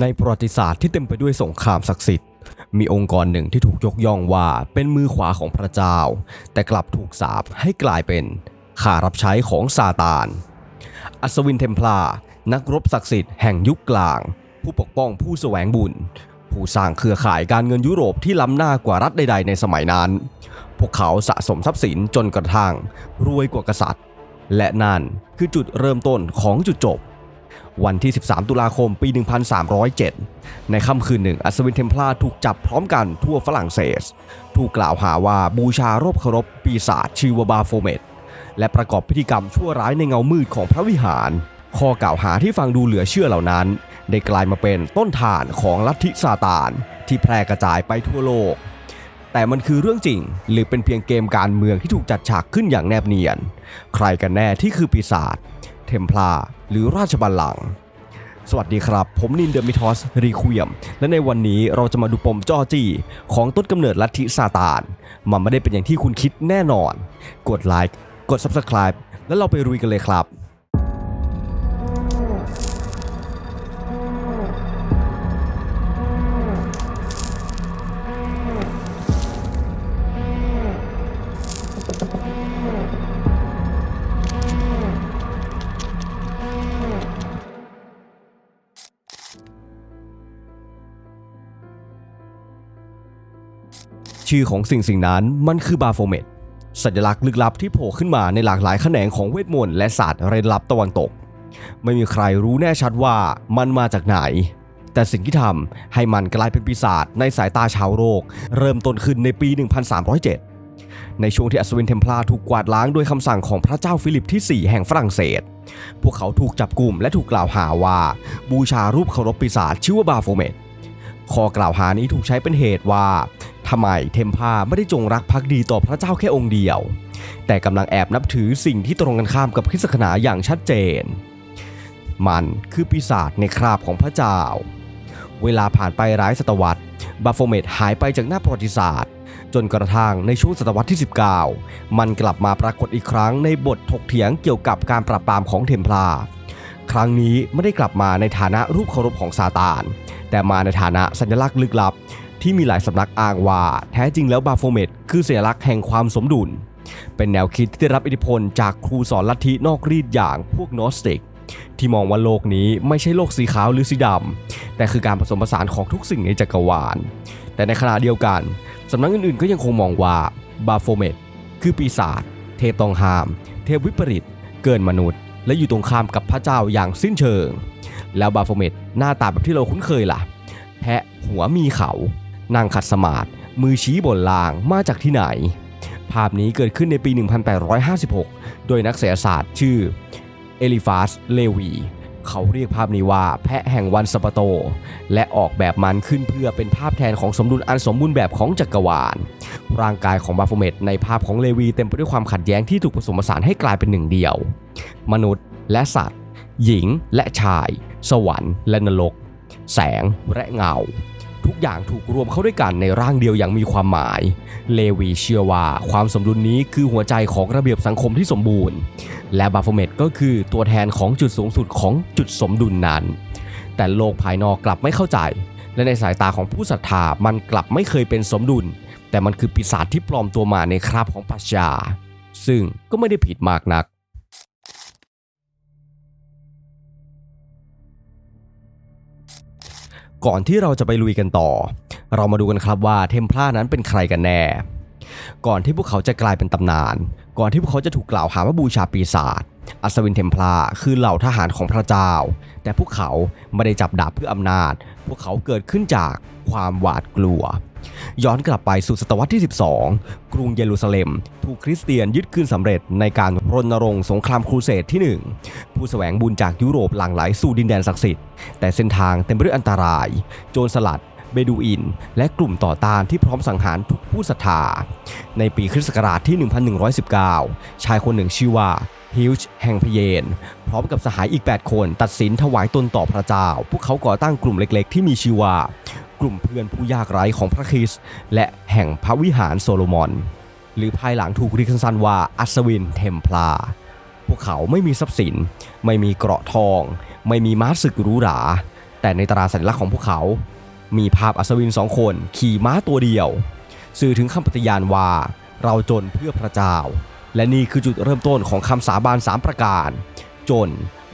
ในประวัติศาสตร์ที่เต็มไปด้วยสงครามศักดิ์สิทธิ์ มีองค์กรหนึ่งที่ถูกยกย่องว่าเป็นมือขวาของพระเจ้า แต่กลับถูกสาปให้กลายเป็นข้ารับใช้ของซาตาน อัศวินเทมพลา นักรบศักดิ์สิทธิ์แห่งยุคกลาง ผู้ปกป้องผู้แสวงบุญ ผู้สร้างเครือข่ายการเงินยุโรปที่ล้ำหน้ากว่ารัฐใด ๆ ในสมัยนั้น พวกเขาสะสมทรัพย์สินจนกระทั่งรวยกว่ากษัตริย์ และนั่นคือจุดเริ่มต้นของจุดจบ วันที่ 13 ตุลาคมปี 1307 ในค่ำคืนหนึ่งอัศวินเทมพลาร์ถูกจับพร้อมกันทั่วฝรั่งเศส ถูกกล่าวหาว่าบูชารบเคารพปีศาจชื่อว่าบาโฟเมตและประกอบพิธีกรรมชั่วร้ายในเงามืดของพระวิหาร ข้อกล่าวหาที่ฟังดูเหลือเชื่อเหล่านั้น ได้กลายมาเป็นต้นฐานของลัทธิซาตาน ที่แพร่กระจายไปทั่วโลก แต่มันคือเรื่องจริง หรือเป็นเพียงเกมการเมืองที่ถูกจัดฉากขึ้นอย่างแนบเนียน ใครกันแน่ที่คือปีศาจ เทมพลาหรือราชบัลลังก์สวัสดีครับ ผมนินเดอร์มิทอสรีคุยมและในวันนี้เราจะมาดูปมจอจี้ของต้นกำเนิดลัทธิซาตาน มันไม่ได้เป็นอย่างที่คุณคิดแน่นอน กดไลค์กด Subscribe แล้วเราไปรุยกันเลยครับ ชื่อของสิ่งสิ่งนั้นมันคือบาโฟเมตสัญลักษณ์ลึกลับที่โผล่ขึ้นมาในหลากหลายแขนงของเวทมนต์และศาสตร์เร้นลับตะวันตก ไม่มีใครรู้แน่ชัดว่ามันมาจากไหน แต่สิ่งที่ทำให้มันกลายเป็นปีศาจในสายตาชาวโลกเริ่มต้นขึ้นในปี 1307 ในช่วงที่อัศวินเทมพลาร์ถูกกวาดล้างโดยคำสั่งของพระเจ้าฟิลิปที่ 4 แห่งฝรั่งเศส พวกเขาถูกจับกลุ่มและถูกกล่าวหาว่า บูชารูปเคารพปีศาจชื่อว่าบาโฟเมตข้อกล่าวหานี้ถูกใช้เป็นเหตุว่า ทำไมเทมพาไม่ได้จงรักภักดีต่อพระเจ้าแค่องค์เดียว แต่กำลังแอบนับถือสิ่งที่ตรงกันข้ามกับคริสตศาสนาอย่างชัดเจน มันคือปีศาจในคราบของพระเจ้า เวลาผ่านไปหลายศตวรรษบาโฟเมตหายไปจากหน้าประวัติศาสตร์ จนกระทั่งในช่วงศตวรรษที่ 19 มันกลับมาปรากฏอีกครั้งในบทถกเถียงเกี่ยวกับการปราบปรามของเทมพลาครั้งนี้ไม่ได้กลับมาในฐานะรูปเคารพของซาตาน แต่มาในฐานะสัญลักษณ์ลึกลับ ที่มีหลายสำนักอ้างว่าแท้จริงแล้วบาโฟเมตคือสัญลักษณ์แห่งความสมดุล เป็นแนวคิดที่ได้รับอิทธิพลจากครูสอนลัทธินอกรีดอย่างพวกโนสติก ที่มองว่าโลกนี้ไม่ใช่โลกสีขาวหรือสีดำแต่คือการผสมผสานของทุกสิ่งในจักรวาล แต่ในขณะเดียวกันสำนักอื่นๆ ก็ยังคงมองว่าบาโฟเมตคือปีศาจเทพตองหาม เทพวิปริต เกินมนุษย์ และอยู่ตรงข้ามกับพระเจ้าอย่างสิ้นเชิง แล้วบาโฟเมตหน้าตาแบบที่เราคุ้นเคยล่ะแพะหัวมีเขา นั่งขัดสมาธิมือชี้บนลางมาจากที่ไหน ภาพนี้เกิดขึ้นในปี 1856 โดยนักเศรษฐศาสตร์ชื่อเอลิฟาสเลวี เขาเรียกภาพนี้ว่าแพะแห่งวันสปโต และออกแบบมันขึ้นเพื่อเป็นภาพแทนของสมดุลอันสมบูรณ์แบบของจักรวาล ร่างกายของบาโฟเมตในภาพของเลวีเต็มไปด้วยความขัดแย้งที่ถูกผสมผสานให้กลายเป็นหนึ่งเดียว มนุษย์และสัตว์ หญิงและชาย สวรรค์และนรก แสงและเงา ทุกอย่างถูกรวมเข้าด้วยกันในร่างเดียวอย่างมีความหมาย เลวีเชื่อว่าความสมดุลนี้คือหัวใจของระเบียบสังคมที่สมบูรณ์ และบาโฟเมตก็คือตัวแทนของจุดสูงสุดของจุดสมดุลนั้น แต่โลกภายนอกกลับไม่เข้าใจ และในสายตาของผู้ศรัทธามันกลับไม่เคยเป็นสมดุล แต่มันคือปีศาจที่ปลอมตัวมาในคราบของปรัชญาซึ่งก็ไม่ได้ผิดมากนัก ก่อนที่เราจะไปลุยกันต่อ เรามาดูกันครับว่าเทมพลานั้นเป็นใครกันแน่ ก่อนที่พวกเขาจะกลายเป็นตำนาน ก่อนที่พวกเขาจะถูกกล่าวหาว่าบูชาปีศาจอัศวินเทมพลาคือเหล่าทหารของพระเจ้า แต่พวกเขาไม่ได้จับดาบเพื่ออำนาจ พวกเขาเกิดขึ้นจาก ความหวาดกลัว ย้อนกลับไปสู่ศตวรรษที่ 12 กรุงเยรูซาเล็ม ถูกคริสเตียนยึดคืนสำเร็จในการรณรงค์สงครามครูเสดที่ 1 ผู้แสวงบุญจากยุโรปหลั่งไหลสู่ดินแดนศักดิ์สิทธิ์แต่เส้นทางเต็มไปด้วยอันตราย โจรสลัดเบดูอิน และกลุ่มต่อต้านที่พร้อมสังหารทุกผู้ศรัทธา ในปีคริสต์ศักราชที่ 1119 ชายคนหนึ่งชื่อว่าฮิลช์แห่งพเยน พร้อมกับสหายอีก 8 คนตัดสินถวายตนต่อพระเจ้า พวกเขาก่อตั้งกลุ่มเล็กๆ ที่มีชื่อว่า กลุ่มเพื่อนผู้ยากไร้ของพระคริสต์และแห่งพระวิหารโซโลมอน หรือภายหลังถูกเรียกสั้นๆว่าอัศวินเทมพลา พวกเขาไม่มีทรัพย์สิน ไม่มีเกราะทอง ไม่มีม้าศึกหรูหรา แต่ในตราสัญลักษณ์ของพวกเขา มีภาพอัศวินสองคนขี่ม้าตัวเดียว สื่อถึงคำปฏิญาณว่าเราจนเพื่อพระเจ้า และนี่คือจุดเริ่มต้นของคำสาบาน 3 ประการ จน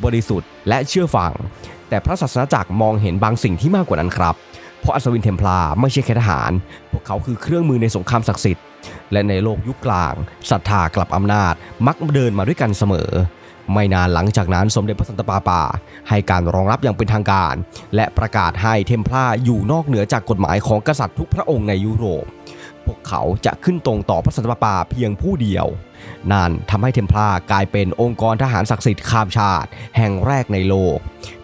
บริสุทธิ์ และเชื่อฟัง แต่พระศาสนาจักรมองเห็นบางสิ่งที่มากกว่านั้นครับ ราะอัศวินเทมพลาไม่ใช่แค่ทหาร พวกเขาคือเครื่องมือในสงครามศักดิ์สิทธิ์ และในโลกยุคกลางศรัทธากลับอำนาจ มักเดินมาด้วยกันเสมอ ไม่นานหลังจากนั้นสมเด็จพระสันตะปาปา ให้การรองรับอย่างเป็นทางการ และประกาศให้เทมพลาอยู่นอกเหนือจากกฎหมายของกษัตริย์ทุกพระองค์ในยุโรป พวกเขาจะขึ้นตรงต่อพระสันตะปาปาเพียงผู้เดียว นั่นทำให้เทมพลาร์กลายเป็นองค์กรทหารศักดิ์สิทธิ์ข้ามชาติ แห่งแรกในโลก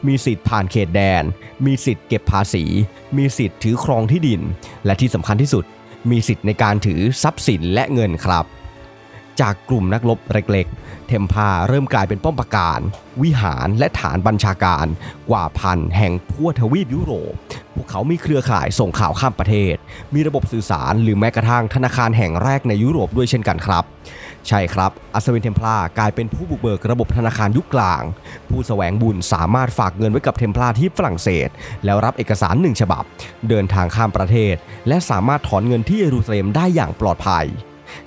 มีสิทธิ์ผ่านเขตแดน มีสิทธิ์เก็บภาษี มีสิทธิ์ถือครองที่ดิน และที่สำคัญที่สุด มีสิทธิ์ในการถือทรัพย์สินและเงินครับ จากกลุ่มนักรบเล็กๆ เทมพาร์เริ่มกลายเป็นป้อมปราการ วิหารและฐานบัญชาการกว่าพันแห่งทั่วทวีปยุโรป พวกเขามีเครือข่ายส่งข่าวข้ามประเทศ มีระบบสื่อสารหรือแม้กระทั่งธนาคารแห่งแรกในยุโรปด้วยเช่นกันครับ ใช่ครับ อัศวินเทมพลาร์กลายเป็นผู้บุกเบิกระบบธนาคารยุคกลาง ผู้แสวงบุญสามารถฝากเงินไว้กับเทมพลาร์ที่ฝรั่งเศส แล้วรับเอกสารหนึ่งฉบับ เดินทางข้ามประเทศ และสามารถถอนเงินที่เยรูซาเล็มได้อย่างปลอดภัย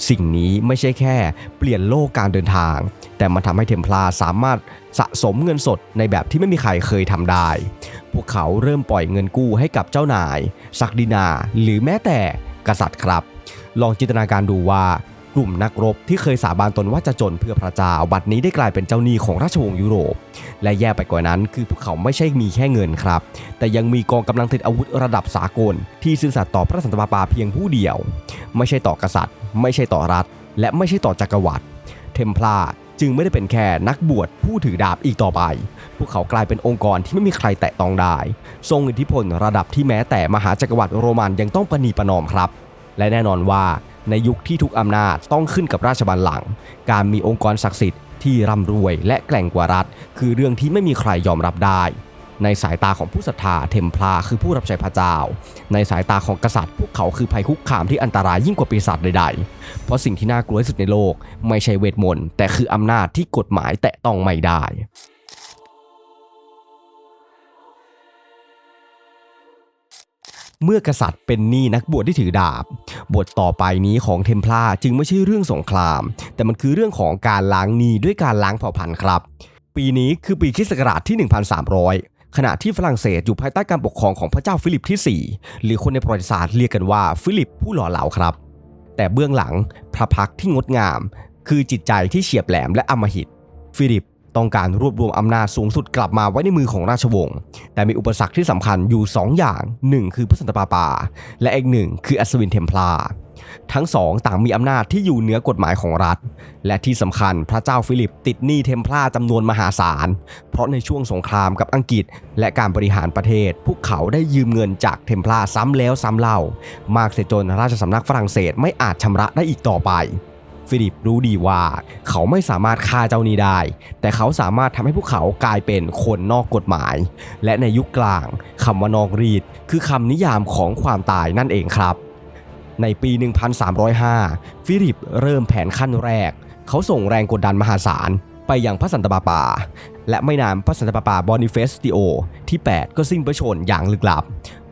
สิ่งนี้ไม่ใช่แค่เปลี่ยนโลกการเดินทาง แต่มันทำให้เทมพลาร์สามารถสะสมเงินสดในแบบที่ไม่มีใครเคยทำได้ วกเขาเริ่มปล่อยเงินกู้ให้กับเจ้านายซักดินา หรือแม้แต่กษัตริย์ครับ ลองจินตนาการดูว่ากลุ่มนักรบที่เคยสาบานตนว่าจะจนเพื่อพระเจ้าบัดนี้ได้กลายเป็นเจ้าหนี้ของราชวงศ์ยุโรป และแย่ไปกว่านั้นคือพวกเขาไม่ใช่มีแค่เงินครับ แต่ยังมีกองกำลังติดอาวุธระดับสากล ที่ซื่อสัตย์ต่อพระสันตะปาปาเพียงผู้เดียว ไม่ใช่ต่อกษัตริย์ ไม่ใช่ต่อรัฐ และไม่ใช่ต่อจักรวรรดิเทมพลาร์จึงไม่ได้เป็นแค่นักบวชผู้ถือดาบอีกต่อไป พวกเขากลายเป็นองค์กรที่ไม่มีใครแตะต้องได้ ทรงอิทธิพลระดับที่แม้แต่มหาจักรวรรดิโรมันยังต้องประนีประนอมครับ และแน่นอนว่าในยุคที่ทุกอำนาจต้องขึ้นกับราชบัลลังก์การมีองค์กรศักดิ์สิทธิ์ที่ร่ำรวยและแกร่งกว่ารัฐ คือเรื่องที่ไม่มีใครยอมรับได้ ในสายตาของผู้ศรัทธาเทมพลาคือผู้รับใช้พระเจ้า ในสายตาของกษัตริย์ พวกเขาคือภัยคุกคามที่อันตรายยิ่งกว่าปีศาจใดๆ เพราะสิ่งที่น่ากลัวที่สุดในโลก ไม่ใช่เวทมนต์แต่คืออำนาจที่กฎหมายแตะต้องไม่ได้ เมื่อกษัตริย์เป็นหนี้นักบวชที่ถือดาบ บทต่อไปนี้ของเทมพลาจึงไม่ใช่เรื่องสงคราม แต่มันคือเรื่องของการล้างหนี้ด้วยการล้างเผ่าพันธุ์ครับ ปีนี้คือปีคริสต์ศักราชที่ 1300 ขณะที่ฝรั่งเศสอยู่ภายใต้การปกครองของพระเจ้าฟิลิปที่ 4 หรือคนในประวัติศาสตร์เรียกกันว่าฟิลิปผู้หล่อเหลาครับ แต่เบื้องหลังพระพักที่งดงาม คือจิตใจที่เฉียบแหลมและอำมหิต ฟิลิป ต้องการรวบรวมอำนาจสูงสุดกลับมาไว้ในมือของราชวงศ์ แต่มีอุปสรรคที่สำคัญอยู่ 2 อย่าง 1 คือพระสันตะปาปา และอีกหนึ่งคืออัศวินเทมพลาร์ทั้งสองต่างมีอำนาจที่อยู่เหนือกฎหมายของรัฐ และที่สำคัญพระเจ้าฟิลิปติดหนี้เทมพลาร์จำนวนมหาศาล เพราะในช่วงสงครามกับอังกฤษ และการบริหารประเทศ พวกเขาได้ยืมเงินจากเทมพลาร์ซ้ำแล้วซ้ำเล่า มากเสียจนราชสำนักฝรั่งเศสไม่อาจชำระได้อีกต่อไป ฟิลิปรู้ดีว่า เขาไม่สามารถฆ่าเจ้านี้ได้ แต่เขาสามารถทำให้พวกเขากลายเป็นคนนอกกฎหมาย และในยุคกลางคำว่านอกรีด คือคำนิยามของความตายนั่นเองครับ ในปี 1305 ฟิลิปเริ่มแผนขั้นแรก เขาส่งแรงกดดันมหาศาลไปยังพระสันตะปาปา และไม่นานพระสันตะปาปาบอนิเฟสติโอที่ 8 ก็สิ้นพระชนม์อย่างลึกลับ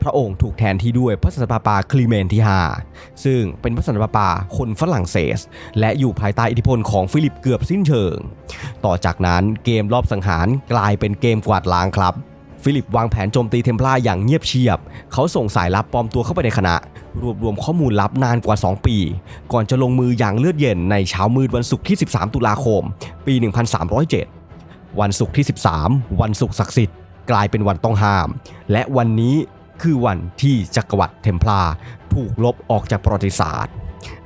พระองค์ถูกแทนที่ด้วยพระสันตะปาปาคลีเมนที่ 5 ซึ่งเป็นพระสันตะปาปาคนฝรั่งเศส และอยู่ภายใต้อิทธิพลของฟิลิปเกือบสิ้นเชิง ต่อจากนั้นเกมรอบสังหารกลายเป็นเกมกวาดล้างครับฟิลิปวางแผนโจมตีเทมพลาร์อย่างเงียบเชียบ เขาส่งสายลับปลอมตัวเข้าไปในคณะ รวบรวมข้อมูลลับนานกว่า 2 ปี ก่อนจะลงมืออย่างเลือดเย็นในเช้ามืดวันศุกร์ที่ 13 ตุลาคม ปี 1307 วันศุกร์ที่ 13 วันศุกร์ศักดิ์สิทธิ์กลายเป็นวันต้องห้าม และวันนี้ คือวันที่จักรวรรดิเทมพลาถูกลบออกจากประวัติศาสตร์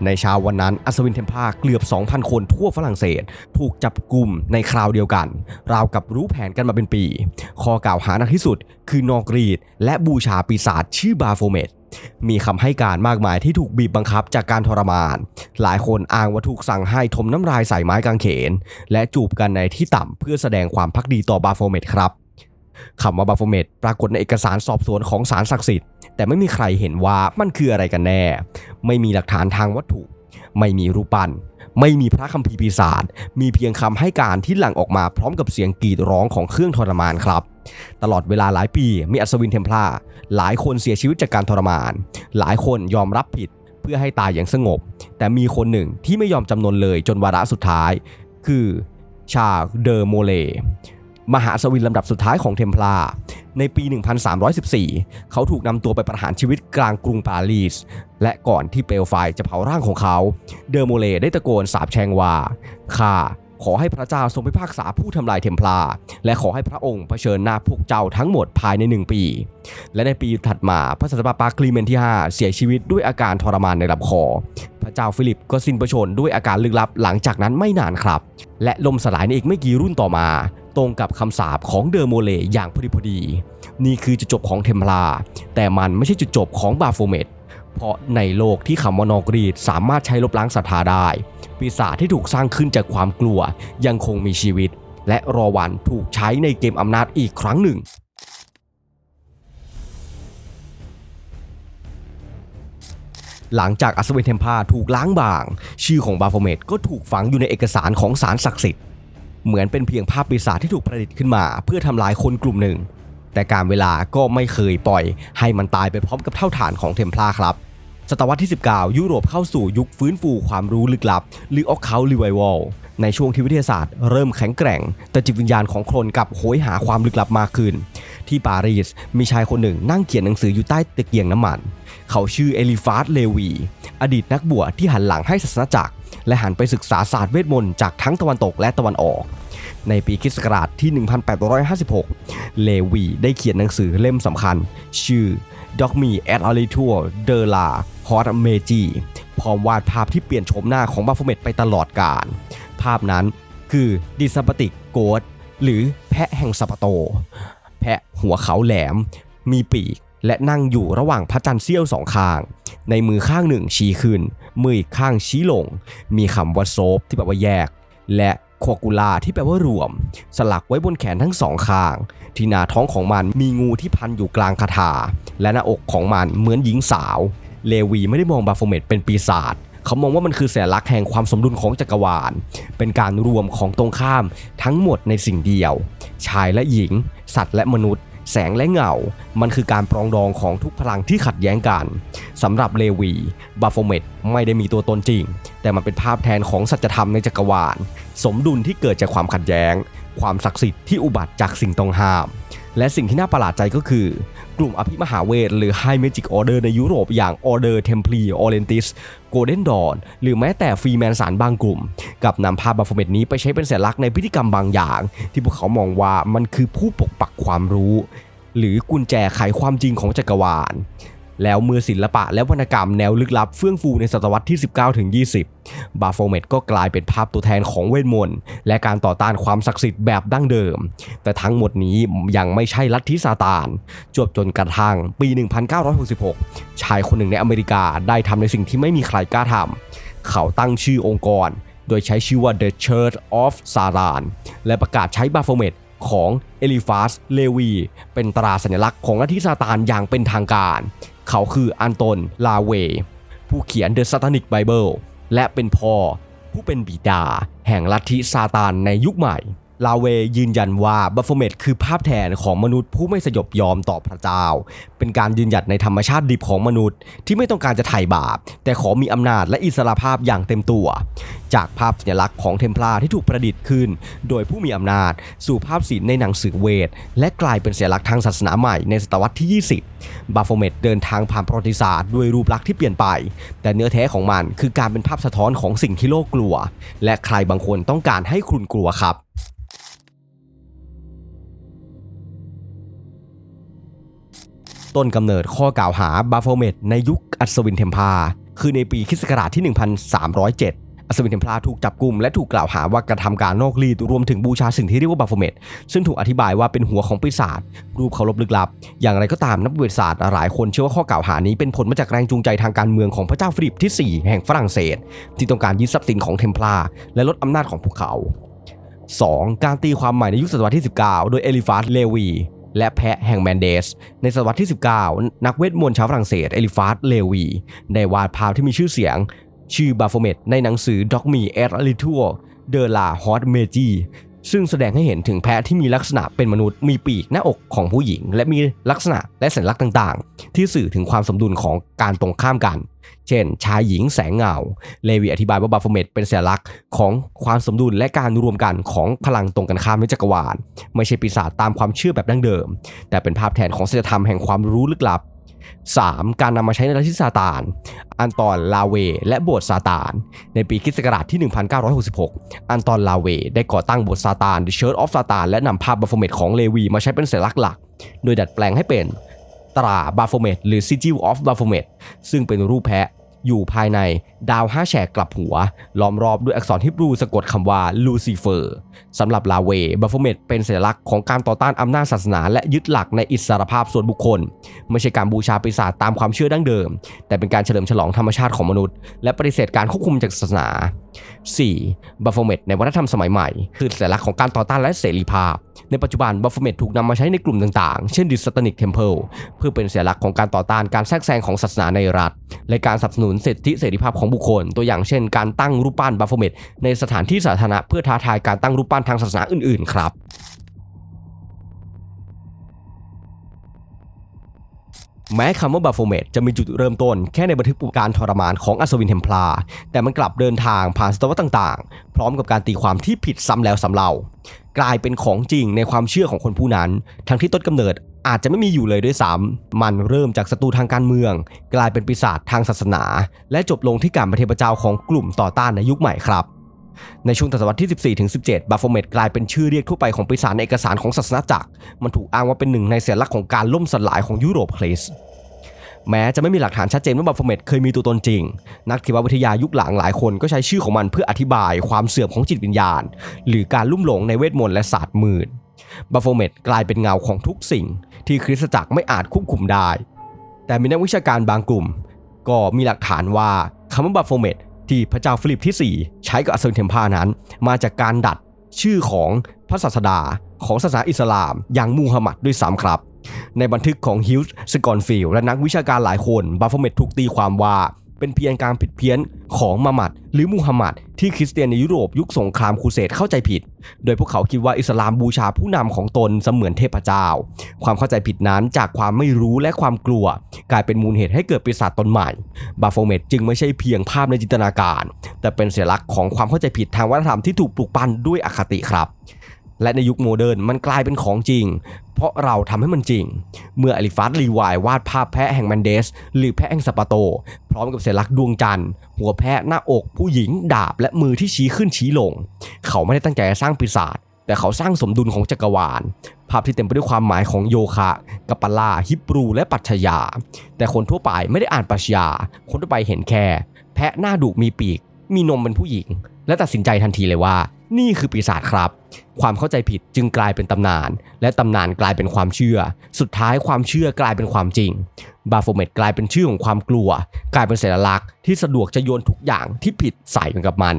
ในเช้าวันนั้นอัศวินเทมพลาเกือบ 2,000 คนทั่วฝรั่งเศส ถูกจับกลุ่มในคราวเดียวกัน ราวกับรู้แผนกันมาเป็นปี ข้อกล่าวหาหนักที่สุด คือนอกรีด และบูชาปีศาจชื่อบาโฟเมตมีคำให้การมากมายที่ถูกบีบบังคับจากการทรมาน หลายคนอ้างว่าถูกสั่งให้ทมน้ำลายใส่ไม้กางเขน และจูบกันในที่ต่ำเพื่อแสดงความพักดีต่อบาโฟเมตครับ คำว่าบาโฟเมตปรากฏในเอกสารสอบสวนของศาลศักดิ์สิทธิ์แต่ไม่มีใครเห็นว่ามันคืออะไรกันแน่ ไม่มีหลักฐานทางวัตถุ ไม่มีรูปปั้นไม่มีพระคัมภีร์ปีศาจ มีเพียงคำให้การที่หลั่งออกมาพร้อมกับเสียงกรีดร้องของเครื่องทรมานครับ ตลอดเวลาหลายปีมีอัศวินเทมพลาหลายคนเสียชีวิตจากการทรมาน หลายคนยอมรับผิดเพื่อให้ตายอย่างสงบ แต่มีคนหนึ่งที่ไม่ยอมจำนนเลยจนวาระสุดท้าย คือชาเดอโมเล มหาอัศวินลำดับสุดท้ายของเทมพลาในปี 1314 เขาถูกนำตัวไปประหารชีวิตกลางกรุงปารีส และก่อนที่เปลวไฟจะเผาร่างของเขา เดอโมเลได้ตะโกนสาปแช่งว่าข้าขอให้พระเจ้าทรงพิพากษาผู้ทำลายเทมพลาและขอให้พระองค์เผชิญหน้าพวกเจ้าทั้งหมดภายในหนึ่งปี และในปีถัดมาพระสันตะปาปาคลีเมนที่ 5 เสียชีวิตด้วยอาการทรมานในลำคอ พระเจ้าฟิลิปก็สิ้นพระชนด้วยอาการลึกลับหลังจากนั้นไม่นานครับ และล่มสลายในอีกไม่กี่รุ่นต่อมา ตรงกับคำสาปของเดอโมเลอย่างพอดีพอดี นี่คือจุดจบของเทมพลาร์แต่มันไม่ใช่จุดจบของบาโฟเมตเพราะในโลกที่คำว่านอกรีดสามารถใช้ลบล้างศรัทธาได้ ปีศาจที่ถูกสร้างขึ้นจากความกลัวยังคงมีชีวิต และรอวันถูกใช้ในเกมอำนาจอีกครั้งหนึ่งหลังจากอัศวินเทมพาถูกล้างบาง ชื่อของบาโฟเมตก็ถูกฝังอยู่ในเอกสารของศาลศักดิ์สิทธิ์ เหมือนเป็นเพียงภาพปีศาจที่ถูกประดิษฐ์ขึ้นมาเพื่อทำลายคนกลุ่มหนึ่ง แต่การเวลาก็ไม่เคยปล่อย ให้มันตายไปพร้อมกับเท่าฐานของเทมพลาครับ ศตวรรษที่ 19 ยุโรปเข้าสู่ยุคฟื้นฟูความรู้ลึกลับ หรือออกเขารีไววลในช่วงที่วิทยาศาสตร์เริ่มแข็งแกร่ง แต่จิตวิญญาณของคนกลับโหยหาความลึกลับมากขึ้น ที่ปารีสมีชายคนหนึ่งนั่งเขียนหนังสืออยู่ใต้ตะเกียงน้ำมัน เขาชื่อเอลิฟาสเลวี อดีตนักบวชที่หันหลังให้ศาสนาจักร และหันไปศึกษาศาสตร์เวทมนต์จากทั้งตะวันตกและตะวันออก ในปีคริสต์ศักราชที่ 1856 เลวีได้เขียนหนังสือเล่มสำคัญ ชื่อ Dogme et a l i t u r de la Hot Meiji พร้อมวาดภาพที่เปลี่ยนโฉมหน้าของบาฟเมตไปตลอดกาลภาพนั้นคือดิสปติกโกดหรือแพะแห่งสัปโต แพะหัวเขาแหลม มีปีก และนั่งอยู่ระหว่างพระจันทร์เสี้ยวสองข้าง ในมือข้างหนึ่งชี้ขึ้น มืออีกข้างชี้ลง มีคำว่าโซฟที่แปลว่าแยก และโคกูลาที่แปลว่ารวม สลักไว้บนแขนทั้งสองข้าง ที่หน้าท้องของมันมีงูที่พันอยู่กลางคาถา และหน้าอกของมันเหมือนหญิงสาว เลวีไม่ได้มองบาโฟเมตเป็นปีศาจเขามองว่ามันคือสัญลักษณ์แห่งความสมดุลของจักรวาล เป็นการรวมของตรงข้ามทั้งหมดในสิ่งเดียว ชายและหญิง สัตว์และมนุษย์ แสงและเงา มันคือการปรองดองของทุกพลังที่ขัดแย้งกันสำหรับเลวีบาโฟเมตไม่ได้มีตัวตนจริง แต่มันเป็นภาพแทนของสัจธรรมในจักรวาล สมดุลที่เกิดจากความขัดแย้ง ความศักดิ์สิทธิ์ที่อุบัติจากสิ่งต้องห้าม และสิ่งที่น่าประหลาดใจก็คือ กลุ่มอภิมหาเวท หรือ High Magic Order ในยุโรปอย่าง Order Templi Orientis Golden Dawn หรือแม้แต่ฟรีแมนสารบางกลุ่ม กับนำภาพบาโฟเมตนี้ไปใช้เป็นสัญลักษณ์ในพิธีกรรมบางอย่าง ที่พวกเขามองว่ามันคือผู้ปกปักความรู้ หรือกุญแจไขความจริงของจักรวาล แล้วเมื่อศิลปะและวรรณกรรมแนวลึกลับเฟื่องฟูในศตวรรษที่ 19ถึง20 บาโฟเมตก็กลายเป็นภาพตัวแทนของเวทมนต์และการต่อต้านความศักดิ์สิทธิ์แบบดั้งเดิม แต่ทั้งหมดนี้ยังไม่ใช่ลัทธิซาตาน จวบจนกระทั่งปี 1966 ชายคนหนึ่งในอเมริกาได้ทำในสิ่งที่ไม่มีใครกล้าทำเขาตั้งชื่อองค์กร โดยใช้ชื่อว่า The Church of Saran และประกาศใช้บาโฟเมตของเอลิฟาสเลวี เป็นตราสัญลักษณ์ของลัทธิซาตานอย่างเป็นทางการ เขาคืออันตนลาเว ผู้เขียนเดอะซาตานิกไบเบิลและเป็นพ่อผู้เป็นบิดา แห่งลัทธิซาตานในยุคใหม่ ลาเวยืนยันว่าบัฟเฟเมตคือภาพแทนของมนุษย์ผู้ไม่สยบยอมต่อพระเจ้า เป็นการยืนหยัดในธรรมชาติดิบของมนุษย์ ที่ไม่ต้องการจะไถ่บาป แต่ขอมีอำนาจและอิสระภาพอย่างเต็มตัว จากภาพสัญลักษณ์ของเทมพลาที่ถูกประดิษฐ์ขึ้น โดยผู้มีอำนาจ สู่ภาพศิลป์ในหนังสือเวท และกลายเป็นสัญลักษณ์ทางศาสนาใหม่ในศตวรรษที่ 20บาโฟเมตเดินทางผ่านประวัติศาสตร์ด้วยรูปลักษณ์ที่เปลี่ยนไป แต่เนื้อแท้ของมันคือการเป็นภาพสะท้อนของสิ่งที่โลกกลัว และใครบางคนต้องการให้คุณกลัวครับ ต้นกำเนิดข้อกล่าวหาบาโฟเมตในยุคอัศวินเทมพา คือในปีคริสต์ศักราชที่ 1307 อัศวินเทมพลาถูกจับกลุ่มและถูกกล่าวหาว่ากระทำการนอกรีดรวมถึงบูชาสิ่งที่เรียกว่าบาโฟเมตซึ่งถูกอธิบายว่าเป็นหัวของปีศาจรูปเคารพลึกลับ อย่างไรก็ตามนักประวัติศาสตร์หลายคนเชื่อว่าข้อกล่าวหานี้เป็นผลมาจากแรงจูงใจทางการเมืองของพระเจ้าฟิลิปที่ 4 แห่งฝรั่งเศส ที่ต้องการยึดทรัพย์สินของเทมพลาและลดอำนาจของพวกเขา 2. การตีความใหม่ในยุคศตวรรษที่ 19 โดยเอลิฟาสเลวี และแพะแห่งแมนเดส ในศตวรรษที่ 19 นักเวทมนต์ชาวฝรั่งเศสเอลิฟาสเลวี ได้วาดภาพที่มีชื่อเสียง ชื่อบาโฟเมตในหนังสือ Dog Me at a Little de la Hot Magi ซึ่งแสดงให้เห็นถึงแพะที่มีลักษณะเป็นมนุษย์มีปีกหน้าอกของผู้หญิง และมีลักษณะและสัญลักษณ์ต่างๆ ที่สื่อถึงความสมดุลของการตรงข้ามกัน เช่น ชายหญิงแสงเงา เลวีอธิบายว่าบาโฟเมตเป็นสัญลักษณ์ของความสมดุลและการรวมกันของพลังตรงกันข้ามในจักรวาล ไม่ใช่ปีศาจตามความเชื่อแบบดั้งเดิม แต่เป็นภาพแทนของศีลธรรมแห่งความรู้ลึกลับ 3. การนำมาใช้ในลัทธิซาตาน อันตอนลาเว และโบสถ์ซาตาน ในปีคริสต์ศักราชที่ 1966 อันตอนลาเว ได้ก่อตั้งโบสถ์ซาตาน The Church of Satan และนำภาพบาโฟเมตของเลวีมาใช้เป็นสัญลักษณ์หลัก โดยดัดแปลงให้เป็นตราบาโฟเมตหรือ Sigil of Baphomet ซึ่งเป็นรูปแพะ อยู่ภายในดาวห้าแฉกกลับหัว ล้อมรอบด้วยอักษรฮิบรูสะกดคำว่าลูซิเฟอร์สำหรับลาเวบัฟเฟเมตเป็นสัญลักษณ์ของการต่อต้านอำนาจศาสนา และยึดหลักในอิสรภาพส่วนบุคคล ไม่ใช่การบูชาปีศาจตามความเชื่อดั้งเดิม แต่เป็นการเฉลิมฉลองธรรมชาติของมนุษย์ และปฏิเสธการควบคุมจากศาสนา 4. บัฟเฟเมตในวัฒนธรรมสมัยใหม่ คือสัญลักษณ์ของการต่อต้านและเสรีภาพ ในปัจจุบันบัฟเฟเมตถูกนำมาใช้ในกลุ่มต่างๆ เช่นดิสตันิกเทมเพิลเพื่อเป็นสัญลักษณ์ของการต่อต้านการแทรกแซงของศาสนาในรัฐ และการสนับสนุนสิทธิเสรีภาพของบุคคล ตัวอย่างเช่น การตั้งรูปปั้นบัฟเฟเมตในสถานที่สาธารณะเพื่อท้าทายการตั้งรูปปั้นทางศาสนาอื่นๆครับ แม้คำว่าบาโฟเมตจะมีจุดเริ่มต้นแค่ในบันทึกการทรมานของอัศวินเทมพลาแต่มันกลับเดินทางผ่านศตวรรษต่างๆ พร้อมกับการตีความที่ผิดซ้ำแล้วซ้ำเล่ากลายเป็นของจริงในความเชื่อของคนผู้นั้น ทั้งที่ต้นกำเนิดอาจจะไม่มีอยู่เลยด้วยซ้ำมันเริ่มจากศัตรูทางการเมือง กลายเป็นปีศาจทางศาสนา และจบลงที่การประเทศเจ้าของกลุ่มต่อต้านในยุคใหม่ครับ ในช่วงศตวรรษที่ 14ถึง17 บาโฟเมตกลายเป็นชื่อเรียกทั่วไปของปีศาจในเอกสารของศาสนาจักร มันถูกอ้างว่าเป็นหนึ่งในสัญลักษณ์ของการล่มสลายของยุโรปเคลสแม้จะไม่มีหลักฐานชัดเจนว่าบาโฟเมตเคยมีตัวตนจริง นักเทววิทยายุคหลังหลายคนก็ใช้ชื่อของมันเพื่ออธิบายความเสื่อมของจิตวิญญาณ หรือการลุ่มหลงในเวทมนต์และศาสตร์มืดบาโฟเมตกลายเป็นเงาของทุกสิ่ง ที่คริสตจักรไม่อาจควบคุมได้ แต่มีนักวิชาการบางกลุ่ม ก็มีหลักฐานว่าคำว่าบาโฟเมต ที่พระเจ้าฟิลิปที่ 4 ใช้กับอัสวินเทมพานั้น มาจากการดัดชื่อของพระศาสดาของศาสนาอิสลาม อย่างมูฮัมหมัดด้วยซ้ำครับ ในบันทึกของฮิลส์สกอนฟิลและนักวิชาการหลายคนบาโฟเมตถูกตีความว่า เป็นเพียงการผิดเพี้ยนของมามัดหรือมูฮัมหมัดที่คริสเตียนในยุโรปยุคสงครามครูเสดเข้าใจผิด โดยพวกเขาคิดว่าอิสลามบูชาผู้นำของตนเสมือนเทพเจ้า ความเข้าใจผิดนั้นจากความไม่รู้และความกลัว กลายเป็นมูลเหตุให้เกิดปีศาจตนใหม่ บาโฟเมตจึงไม่ใช่เพียงภาพในจินตนาการ แต่เป็นเสัญลักษณ์ของความเข้าใจผิดทางวัฒนธรรมที่ถูกปลุกปั้นด้วยอคติครับ และในยุคโมเดิร์นมันกลายเป็นของจริง เพราะเราทำให้มันจริง เมื่ออลิฟัสรีวายวาดภาพแพะแห่งแมนเดส หรือแพะแห่งสปาโต พร้อมกับเสลักดวงจันทร์ หัวแพะหน้าอกผู้หญิงดาบและมือที่ชี้ขึ้นชี้ลง เขาไม่ได้ตั้งใจจะสร้างปีศาจแต่เขาสร้างสมดุลของจักรวาล ภาพที่เต็มไปด้วยความหมายของโยคะกัปปลาฮิบรู และปรัชญาแต่คนทั่วไปไม่ได้อ่านปัชญา คนทั่วไปเห็นแค่ แพะหน้าดุมีปีก มีนมเป็นผู้หญิง และตัดสินใจทันทีเลยว่า นี่คือปีศาจครับ ความเข้าใจผิดจึงกลายเป็นตำนาน และตำนานกลายเป็นความเชื่อ สุดท้ายความเชื่อกลายเป็นความจริง บาโฟเมตกลายเป็นชื่อของความกลัว กลายเป็นสัญลักษณ์ที่สะดวกจะโยนทุกอย่างที่ผิดใส่กับมัน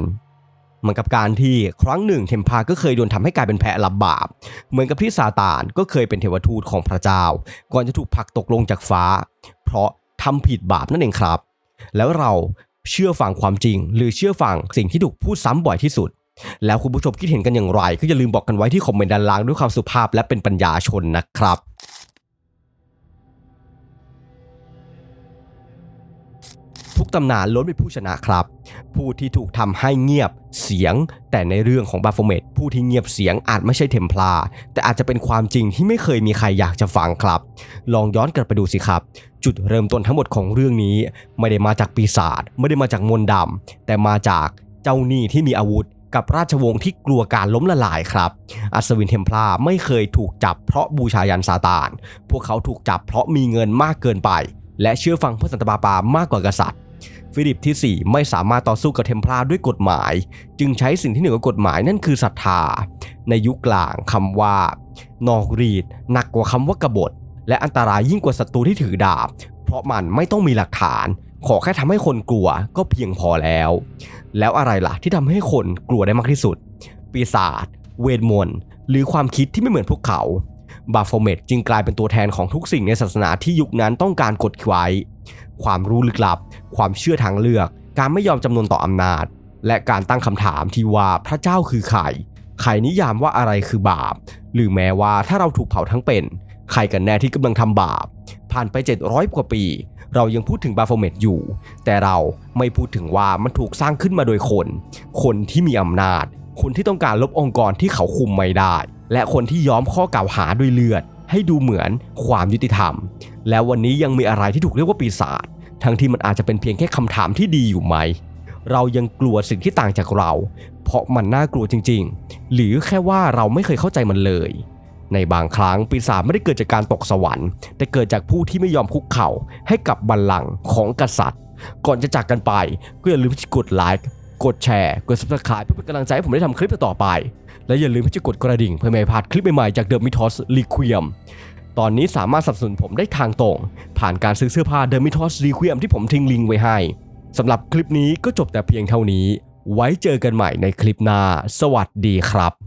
เหมือนกับการที่ครั้งหนึ่งเทมพาก็เคยโดนทำให้กลายเป็นแพะรับบาป เหมือนกับที่ซาตานก็เคยเป็นเทวทูตของพระเจ้า ก่อนจะถูกผลักตกลงจากฟ้า เพราะทำผิดบาปนั่นเองครับ แล้วเราเชื่อฟังความจริง หรือเชื่อฟังสิ่งที่ถูกพูดซ้ำบ่อยที่สุด แล้วคุณผู้ชมคิดเห็นกันอย่างไรก็อย่าลืมบอกกันไว้ที่คอมเมนต์ด้านล่างด้วยความสุภาพและเป็นปัญญาชนนะครับทุกตำนานล้วนเป็นผู้ชนะครับ ผู้ที่ถูกทำให้เงียบเสียง แต่ในเรื่องของบาโฟเมตผู้ที่เงียบเสียงอาจไม่ใช่เทมพลาแต่อาจจะเป็นความจริงที่ไม่เคยมีใครอยากจะฟังครับ ลองย้อนกลับไปดูสิครับ จุดเริ่มต้นทั้งหมดของเรื่องนี้ ไม่ได้มาจากปีศาจไม่ได้มาจากมนต์ดำแต่มาจากเจ้าหนี้ที่มีอาวุธ กับราชวงศ์ที่กลัวการล้มละลายครับ อัศวินเทมพลาไม่เคยถูกจับเพราะบูชายันซาตาน พวกเขาถูกจับเพราะมีเงินมากเกินไป และเชื่อฟังพระสันตะปาปามากกว่ากษัตริย์ ฟิลิปที่ 4 ไม่สามารถต่อสู้กับเทมพลาด้วยกฎหมาย จึงใช้สิ่งที่เหนือกว่ากฎหมายนั่นคือศรัทธา ในยุคกลางคำว่า นอกรีดหนักกว่าคำว่ากบฏ และอันตรายยิ่งกว่าศัตรูที่ถือดาบ เพราะมันไม่ต้องมีหลักฐาน ขอแค่ทำให้คนกลัวก็เพียงพอแล้ว แล้วอะไรล่ะที่ทำให้คนกลัวได้มากที่สุด ปีศาจเวทมนต์หรือความคิดที่ไม่เหมือนพวกเขาบาโฟเมตจึงกลายเป็นตัวแทนของทุกสิ่งในศาสนาที่ยุคนั้นต้องการกดไว้ความรู้ลึกลับ ความเชื่อทางเลือก การไม่ยอมจำนวนต่ออำนาจ และการตั้งคำถามที่ว่าพระเจ้าคือใครใครนิยามว่าอะไรคือบาป หรือแม้ว่าถ้าเราถูกเผาทั้งเป็น ใครกันแน่ที่กำลังทำบาป ผ่านไป 700 กว่าปี เรายังพูดถึงบาโฟเมตอยู่ แต่เราไม่พูดถึงว่ามันถูกสร้างขึ้นมาโดยคน คนที่มีอำนาจ คนที่ต้องการลบองค์กรที่เขาคุมไม่ได้ และคนที่ย้อมข้อกล่าวหาด้วยเลือด ให้ดูเหมือนความยุติธรรม แล้ววันนี้ยังมีอะไรที่ถูกเรียกว่าปีศาจทั้งที่มันอาจจะเป็นเพียงแค่คำถามที่ดีอยู่ไหม เรายังกลัวสิ่งที่ต่างจากเรา เพราะมันน่ากลัวจริง ๆ หรือแค่ว่าเราไม่เคยเข้าใจมันเลย ในบางครั้งปีศาจไม่ได้เกิดจากการตกสวรรค์ แต่เกิดจากผู้ที่ไม่ยอมคุกเข่าให้กับบัลลังก์ของกษัตริย์ ก่อนจะจากกันไปก็อย่าลืมที่กดไลค์กดแชร์กด subscribe เพื่อเป็นกำลังใจให้ผมได้ทำคลิปต่อไป และอย่าลืมที่จะกดกระดิ่งเพื่อไม่พลาดคลิปใหม่ๆจาก The Mythos Requiem ตอนนี้สามารถสนับสนุนผมได้ทางตรง ผ่านการซื้อเสื้อผ้า The Mythos Requiem ที่ผมทิ้งลิงก์ไว้ให้สำหรับคลิปนี้ก็จบแต่เพียงเท่านี้ ไว้เจอกันใหม่ในคลิปหน้า สวัสดีครับ